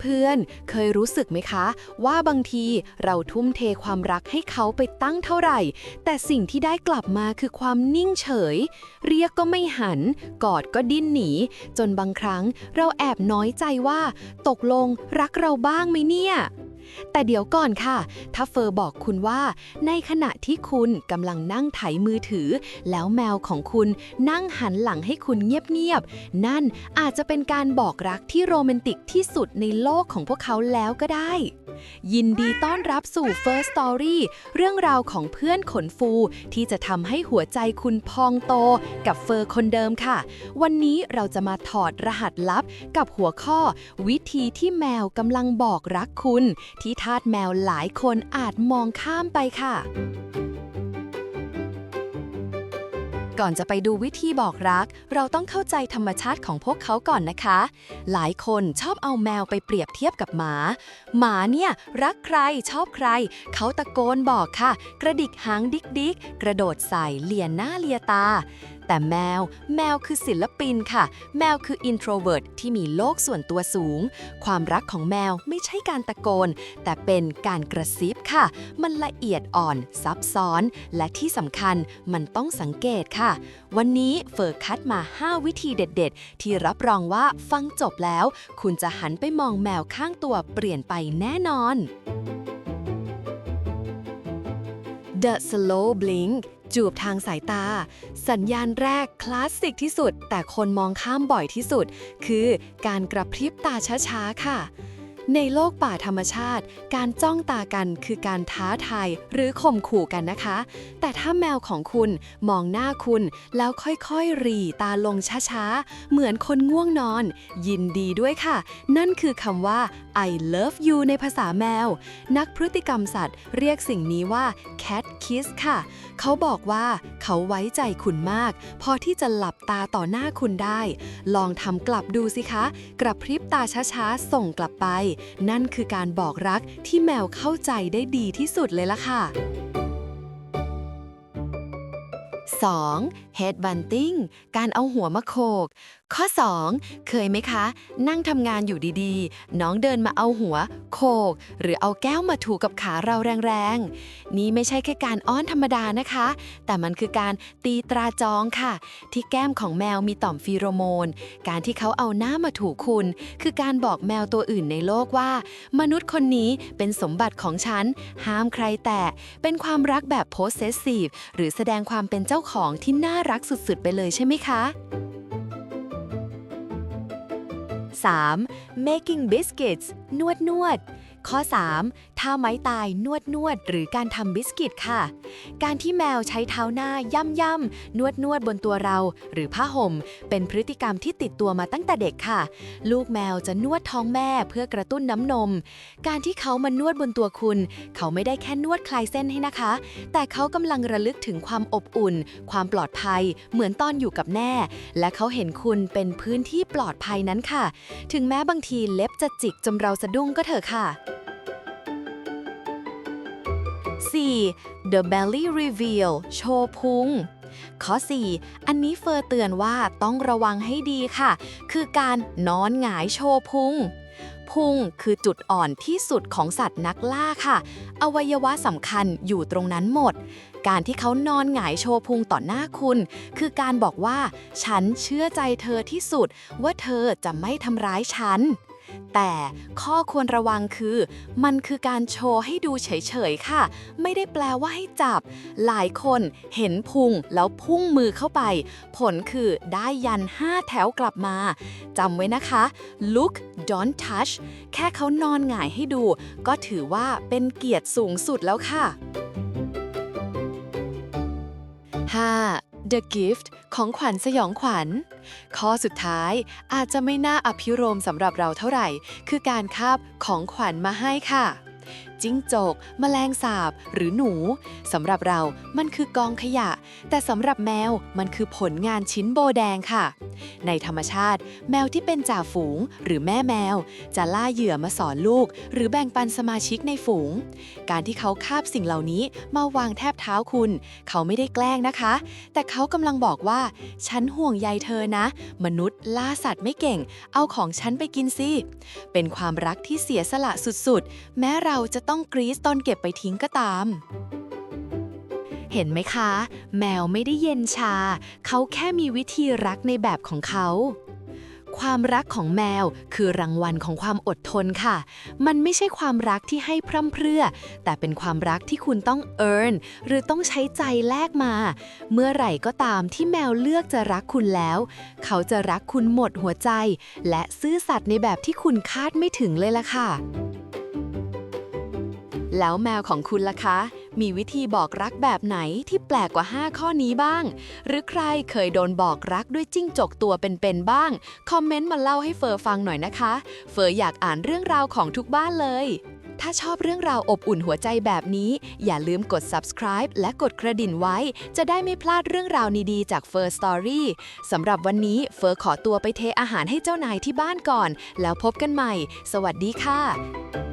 เพื่อนๆ เคยรู้สึกไหมคะ ว่าบางทีเราทุ่มเทความรักให้เขาไปตั้งเท่าไหร่ แต่สิ่งที่ได้กลับมาคือความนิ่งเฉย เรียกก็ไม่หัน กอดก็ดิ้นหนี จนบางครั้งเราแอบน้อยใจว่า ตกลงรักเราบ้างไหมเนี่ย แต่เดี๋ยวก่อนค่ะ ถ้าเฟอร์บอกคุณว่า ในขณะที่คุณกำลังนั่งไถมือถือ แล้วแมวของคุณนั่งหันหลังให้คุณเงียบๆ นั่นอาจจะเป็นการบอกรักที่โรแมนติกที่สุดในโลกของพวกเขาแล้วก็ได้ ยินดีต้อนรับสู่ First Story เรื่องราวของเพื่อนขนฟูที่จะทำให้หัวใจคุณพองโตกับเฟอร์คนเดิมค่ะ วันนี้เราจะมาถอดรหัสลับกับหัวข้อ วิธีที่แมวกำลังบอกรักคุณ ที่ทาสแมวหลายคนอาจมองข้ามไปค่ะ ก่อนจะไปดูวิธีบอกรัก เราต้องเข้าใจธรรมชาติของพวกเขาก่อนนะคะ หลายคนชอบเอาแมวไปเปรียบเทียบกับหมา หมาเนี่ยรักใครชอบใคร เขาตะโกนบอกค่ะ กระดิกหางดิกดิกกระโดดใส่เลียนหน้าเลียตา แต่แมวแมวคือศิลปินค่ะ แมวคือ introvert ที่มีโลกส่วนตัวสูง ความรักของแมวไม่ใช่การตะโกน แต่เป็นการกระซิบค่ะ มันละเอียดอ่อนซับซ้อน และที่สำคัญมันต้องสังเกตค่ะวันนี้เฟอร์คัดมา 5 วิธีเด็ด ๆ ที่รับรองว่าฟังจบแล้ว คุณจะหันไปมองแมวข้างตัวเปลี่ยนไปแน่นอน The Slow Blink จูบทางสายตา สัญญาณแรกคลาสสิกที่สุด แต่คนมองข้ามบ่อยที่สุด คือการกระพริบตาช้า ๆ ค่ะ ในโลกป่าธรรมชาติ การจ้องตากันคือการท้าทายหรือข่มขู่กันนะคะ แต่ถ้าแมวของคุณมองหน้าคุณ แล้วค่อยๆรีตาลงช้าๆ เหมือนคนง่วงนอน ยินดีด้วยค่ะ นั่นคือคำว่า I love you ในภาษาแมว นักพฤติกรรมสัตว์ เรียกสิ่งนี้ว่า cat kiss ค่ะ เขาบอกว่าเขาไว้ใจคุณมาก พอที่จะหลับตาต่อหน้าคุณได้ ลองทำกลับดูสิคะ กระพริบตาช้าๆ ส่งกลับไปนั่นคือการบอกรักที่แมวเข้าใจได้ดีที่สุดเลยล่ะค่ะ 2. head bunting การเอาหัวมาโขกข้อ 2. เคยไหมคะ นั่งทำงานอยู่ดีๆ น้องเดินมาเอาหัวโขกหรือเอาแก้วมาถูกับขาเราแรงๆ นี่ไม่ใช่แค่การอ้อนธรรมดานะคะ แต่มันคือการตีตราจองค่ะ ที่แก้มของแมวมีต่อมฟีโรโมน การที่เขาเอาหน้ามาถูคุณ คือการบอกแมวตัวอื่นในโลกว่า มนุษย์คนนี้เป็นสมบัติของฉัน ห้ามใครแตะ เป็นความรักแบบ possessive หรือแสดงความเป็นเจ้าของที่น่ารักสุดๆ ไปเลยใช่ไหมคะ 3. making biscuits นวดนวด ข้อ 3. ท่าไม้ตายนวดนวดหรือการทำบิสกิตค่ะ การที่แมวใช้เท้าหน้าย่ำย่ำนวดนวดบนตัวเรา หรือผ้าห่ม เป็นพฤติกรรมที่ติดตัวมาตั้งแต่เด็กค่ะ ลูกแมวจะนวดท้องแม่เพื่อกระตุ้นน้ำนม การที่เขามานวดบนตัวคุณ เขาไม่ได้แค่นวดคลายเส้นให้นะคะ แต่เขากำลังระลึกถึงความอบอุ่น ความปลอดภัย เหมือนตอนอยู่กับแม่ และเขาเห็นคุณเป็นพื้นที่ปลอดภัยนั้นค่ะ ถึงแม้บางทีเล็บจะจิกจนเราสะดุ้งก็เถอะค่ะ 4. The belly reveal โชว์พุง ข้อ 4 อันนี้เฟอร์เตือนว่าต้องระวังให้ดีค่ะ คือการนอนหงายโชว์พุง พุงคือจุดอ่อนที่สุดของสัตว์นักล่าค่ะ อวัยวะสำคัญอยู่ตรงนั้นหมด การที่เขานอนหงายโชว์พุงต่อหน้าคุณ คือการบอกว่า ฉันเชื่อใจเธอที่สุด ว่าเธอจะไม่ทำร้ายฉัน แต่ข้อควรระวังคือ มันคือการโชว์ให้ดูเฉยๆค่ะ ไม่ได้แปลว่าให้จับ หลายคนเห็นพุงแล้วพุ่งมือเข้าไป ผลคือได้ยัน 5 แถวกลับมาจำไว้นะคะ look don't touch แค่เขานอนหงายให้ดู ก็ถือว่าเป็นเกียรติสูงสุดแล้วค่ะ 5. The Gift ของขวัญสยองขวัญ ข้อสุดท้ายอาจจะไม่น่าอภิรมสำหรับเราเท่าไหร่ คือการคาบของขวัญมาให้ค่ะจิ้งจก แมลงสาบ หรือหนูสำหรับเรามันคือกองขยะ แต่สำหรับแมวมันคือผลงานชิ้นโบแดงค่ะ ในธรรมชาติ แมวที่เป็นจ่าฝูง หรือแม่แมว จะล่าเหยื่อมาสอนลูก หรือแบ่งปันสมาชิกในฝูง การที่เขาคาบสิ่งเหล่านี้มาวางแทบเท้าคุณ เขาไม่ได้แกล้งนะคะ แต่เขากำลังบอกว่า ฉันห่วงใยเธอนะ มนุษย์ล่าสัตว์ไม่เก่ง เอาของฉันไปกินสิเป็นความรักที่เสียสละสุดๆ แม้เราจะต้องกรี๊ดตอนเก็บไปทิ้งก็ตาม เห็นไหมคะ แมวไม่ได้เย็นชา เขาแค่มีวิธีรักในแบบของเขาความรักของแมวคือรางวัลของความอดทนค่ะ มันไม่ใช่ความรักที่ให้พร่ำเพรื่อ แต่เป็นความรักที่คุณต้อง earn หรือต้องใช้ใจแลกมา เมื่อไหร่ก็ตามที่แมวเลือกจะรักคุณแล้ว เขาจะรักคุณหมดหัวใจ และซื่อสัตย์ในแบบที่คุณคาดไม่ถึงเลยล่ะค่ะ แล้วแมวของคุณล่ะคะ มีวิธีบอกรักแบบไหนที่แปลกกว่า 5 ข้อนี้บ้าง หรือใครเคยโดนบอกรักด้วยจิ้งจกตัวเป็นๆบ้าง คอมเมนต์มาเล่าให้เฟอร์ฟังหน่อยนะคะ เฟอร์อยากอ่านเรื่องราวของทุกบ้านเลย ถ้าชอบเรื่องราวอบอุ่นหัวใจแบบนี้ อย่าลืมกด subscribe และกดกระดิ่งไว้ จะได้ไม่พลาดเรื่องราวดีๆจากเฟอร์สตอรี่สำหรับวันนี้เฟอร์ขอตัวไปเทอาหารให้เจ้านายที่บ้านก่อน แล้วพบกันใหม่ สวัสดีค่ะ